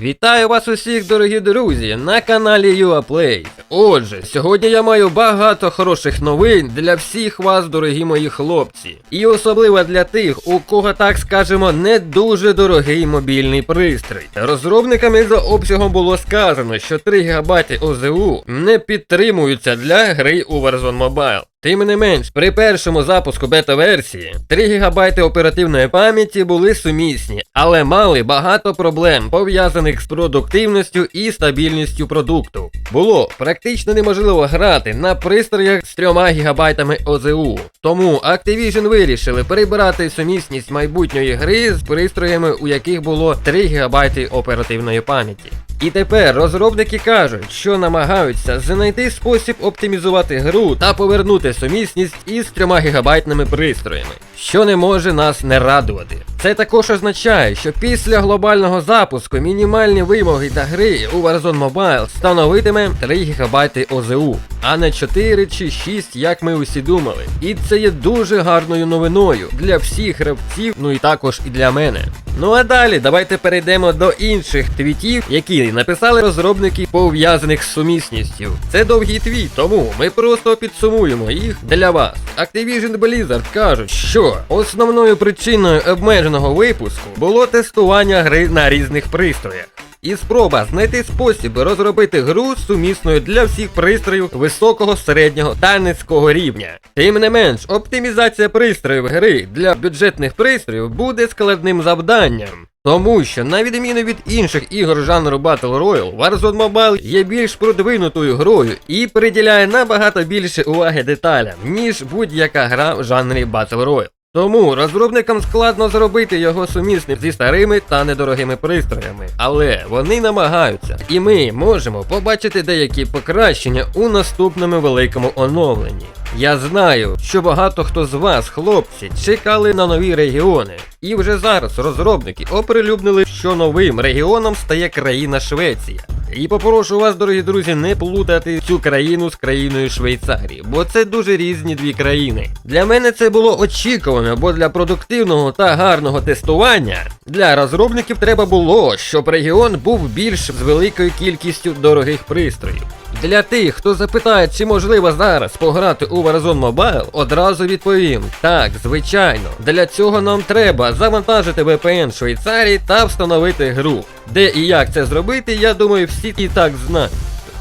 Вітаю вас усіх, дорогі друзі, на каналі UAPlay. Отже, сьогодні я маю багато хороших новин для всіх вас, дорогі мої хлопці. І особливо для тих, у кого, так скажемо, не дуже дорогий мобільний пристрій. Розробниками за обсягом було сказано, що 3 ГБ ОЗУ не підтримуються для гри у Warzone Mobile. Тим не менш, при першому запуску бета-версії 3 ГБ оперативної пам'яті були сумісні, але мали багато проблем, пов'язаних з продуктивністю і стабільністю продукту. Було практично неможливо грати на пристроях з 3 ГБ ОЗУ. Тому Activision вирішили перебирати сумісність майбутньої гри з пристроями, у яких було 3 ГБ оперативної пам'яті. І тепер розробники кажуть, що намагаються знайти спосіб оптимізувати гру та повернути сумісність із 3 гігабайтними пристроями, що не може нас не радувати. Це також означає, що після глобального запуску мінімальні вимоги та гри у Warzone Mobile становитиме 3 ГБ ОЗУ, а не 4 чи 6, як ми усі думали. І це є дуже гарною новиною для всіх гравців, ну і також і для мене. Ну а далі давайте перейдемо до інших твітів, які написали розробники пов'язаних з сумісністю. Це довгий твіт, тому ми просто підсумуємо їх для вас. Activision Blizzard кажуть, що основною причиною обмеженого випуску було тестування гри на різних пристроях. І спроба знайти спосіб розробити гру сумісною для всіх пристроїв високого, середнього та низького рівня. Тим не менш, оптимізація пристроїв гри для бюджетних пристроїв буде складним завданням. Тому що, на відміну від інших ігор жанру Battle Royale, Warzone Mobile є більш продвинутою грою і приділяє набагато більше уваги деталям, ніж будь-яка гра в жанрі Battle Royale. Тому розробникам складно зробити його сумісним зі старими та недорогими пристроями, але вони намагаються, і ми можемо побачити деякі покращення у наступному великому оновленні. Я знаю, що багато хто з вас, хлопці, чекали на нові регіони, і вже зараз розробники оприлюднили, що новим регіоном стає країна Швеція. І попрошу вас, дорогі друзі, не плутати цю країну з країною Швейцарії, бо це дуже різні дві країни. Для мене це було очікувано, бо для продуктивного та гарного тестування для розробників треба було, щоб регіон був більш з великою кількістю дорогих пристроїв. Для тих, хто запитає, чи можливо зараз пограти у Warzone Mobile, одразу відповім: так, звичайно. Для цього нам треба завантажити VPN Швейцарії та встановити гру. Де і як це зробити, я думаю, всі і так знають.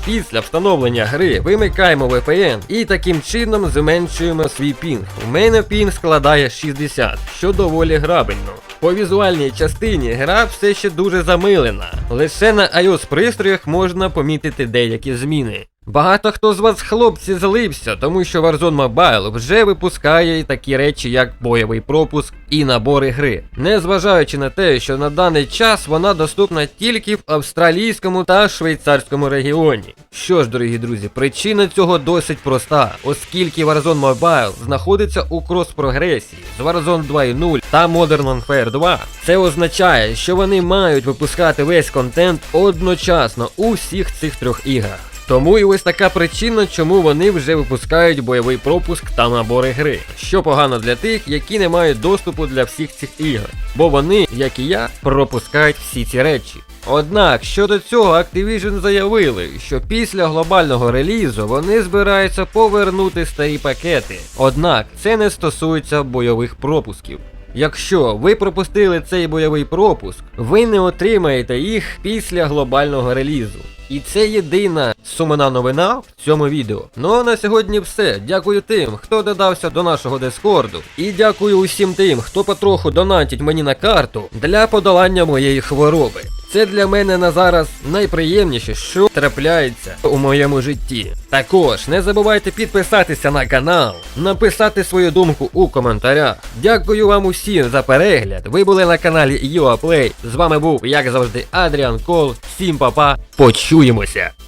Після встановлення гри вимикаємо VPN і таким чином зменшуємо свій пінг. У мене пінг складає 60, що доволі грабельно. По візуальній частині гра все ще дуже замилена. Лише на iOS пристроях можна помітити деякі зміни. Багато хто з вас, хлопці, злився, тому що Warzone Mobile вже випускає такі речі, як бойовий пропуск і набори гри, незважаючи на те, що на даний час вона доступна тільки в австралійському та швейцарському регіоні. Що ж, дорогі друзі, причина цього досить проста, оскільки Warzone Mobile знаходиться у крос-прогресії з Warzone 2.0 та Modern Warfare 2. Це означає, що вони мають випускати весь контент одночасно у всіх цих трьох іграх. Тому і ось така причина, чому вони вже випускають бойовий пропуск та набори гри, що погано для тих, які не мають доступу для всіх цих ігор, бо вони, як і я, пропускають всі ці речі. Однак щодо цього Activision заявили, що після глобального релізу вони збираються повернути старі пакети. Однак це не стосується бойових пропусків. Якщо ви пропустили цей бойовий пропуск, ви не отримаєте їх після глобального релізу. І це єдина сумна новина в цьому відео. Ну а на сьогодні все. Дякую тим, хто додався до нашого дискорду. І дякую усім тим, хто потроху донатить мені на карту для подолання моєї хвороби. Це для мене на зараз найприємніше, що трапляється у моєму житті. Також не забувайте підписатися на канал, написати свою думку у коментарях. Дякую вам усім за перегляд. Ви були на каналі UAPlay. З вами був, як завжди, Адріан Кол. Всім па-па. Почуємося!